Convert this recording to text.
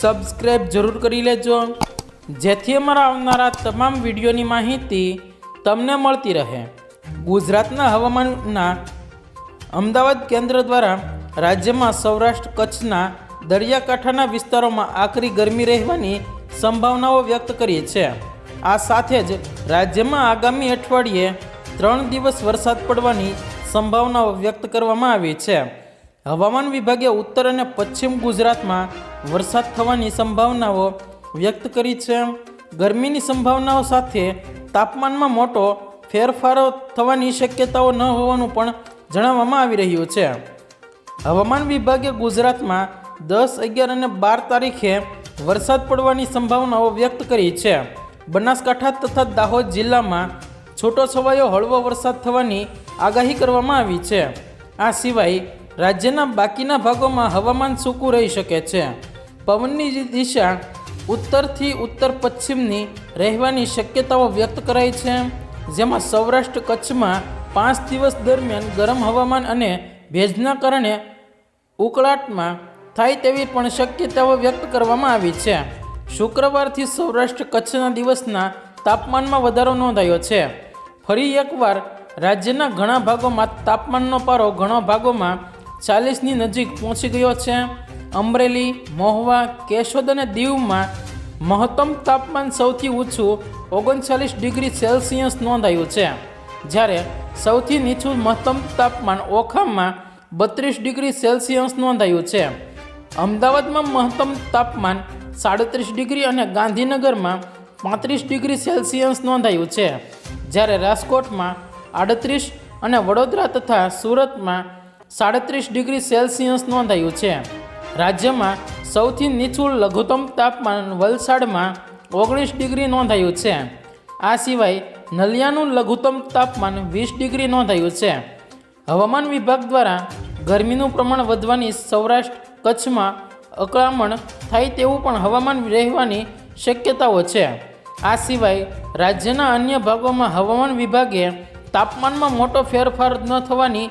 Subscribe જરૂર કરી લેજો. જેથી અમારા આવનારા તમામ વિડીયોની માહિતી તમને મળતી રહે. ગુજરાતના હવામાનના અમદાવાદ કેન્દ્ર દ્વારા રાજ્યમાં સૌરાષ્ટ્ર કચ્છના દરિયાકાંઠાના વિસ્તારોમાં આકરી ગરમી રહેવાની સંભાવનાઓ વ્યક્ત કરી છે આ સાથે જ રાજ્યમાં આગામી અઠવાડિયે ત્રણ દિવસ વરસાદ પડવાની સંભાવનાઓ વ્યક્ત કરવામાં આવી છે. હવામાન વિભાગે ઉત્તર અને પશ્ચિમ ગુજરાતમાં વરસાદ થવાની સંભાવનાઓ વ્યક્ત કરી છે. ગરમીની સંભાવનાઓ સાથે તાપમાનમાં મોટો ફેરફારો થવાની શક્યતાઓ ન હોવાનું પણ જણાવવામાં આવી રહ્યું છે. હવામાન વિભાગે ગુજરાતમાં દસ, અગિયાર અને બાર તારીખે વરસાદ પડવાની સંભાવનાઓ વ્યક્ત કરી છે. બનાસકાંઠા તથા દાહોદ જિલ્લામાં છૂટોછવાયો હળવો વરસાદ થવાની આગાહી કરવામાં આવી છે. આ સિવાય રાજ્યના બાકીના ભાગોમાં હવામાન સૂકું રહી શકે છે. પવનની દિશા ઉત્તરથી ઉત્તર પશ્ચિમની રહેવાની શક્યતાઓ વ્યક્ત કરાઈ છે. જેમાં સૌરાષ્ટ્ર કચ્છમાં પાંચ દિવસ દરમિયાન ગરમ હવામાન અને ભેજના કારણે ઉકળાટમાં થાય તેવી પણ શક્યતાઓ વ્યક્ત કરવામાં આવી છે. શુક્રવારથી સૌરાષ્ટ્ર કચ્છના દિવસના તાપમાનમાં વધારો નોંધાયો છે. ફરી એકવાર રાજ્યના ઘણા ભાગોમાં તાપમાનનો પારો ઘણા ભાગોમાં ચાલીસની નજીક પહોંચી ગયો છે. અમરેલી, મહુવા, કેશોદ અને દીવમાં મહત્તમ તાપમાન સૌથી ઊંચું ઓગણચાલીસ ડિગ્રી સેલ્સિયસ નોંધાયું છે. જ્યારે સૌથી નીચું મહત્તમ તાપમાન ઓખામાં બત્રીસ ડિગ્રી સેલ્સિયસ નોંધાયું છે. અમદાવાદમાં મહત્તમ તાપમાન સાડત્રીસ ડિગ્રી અને ગાંધીનગરમાં પાંત્રીસ ડિગ્રી સેલ્સિયસ નોંધાયું છે. જ્યારે રાજકોટમાં આડત્રીસ અને વડોદરા તથા સુરતમાં સાડત્રીસ ડિગ્રી સેલ્સિયસ નોંધાયું છે. રાજ્યમાં સૌથી નીચું લઘુત્તમ તાપમાન વલસાડમાં ઓગણીસ ડિગ્રી નોંધાયું છે. આ સિવાય નલિયાનું લઘુત્તમ તાપમાન વીસ ડિગ્રી નોંધાયું છે. હવામાન વિભાગ દ્વારા ગરમીનું પ્રમાણ વધવાની સૌરાષ્ટ્ર, કચ્છમાં અકળામણ થાય તેવું પણ હવામાન રહેવાની શક્યતાઓ છે. આ સિવાય રાજ્યના અન્ય ભાગોમાં હવામાન વિભાગે તાપમાનમાં મોટો ફેરફાર ન થવાની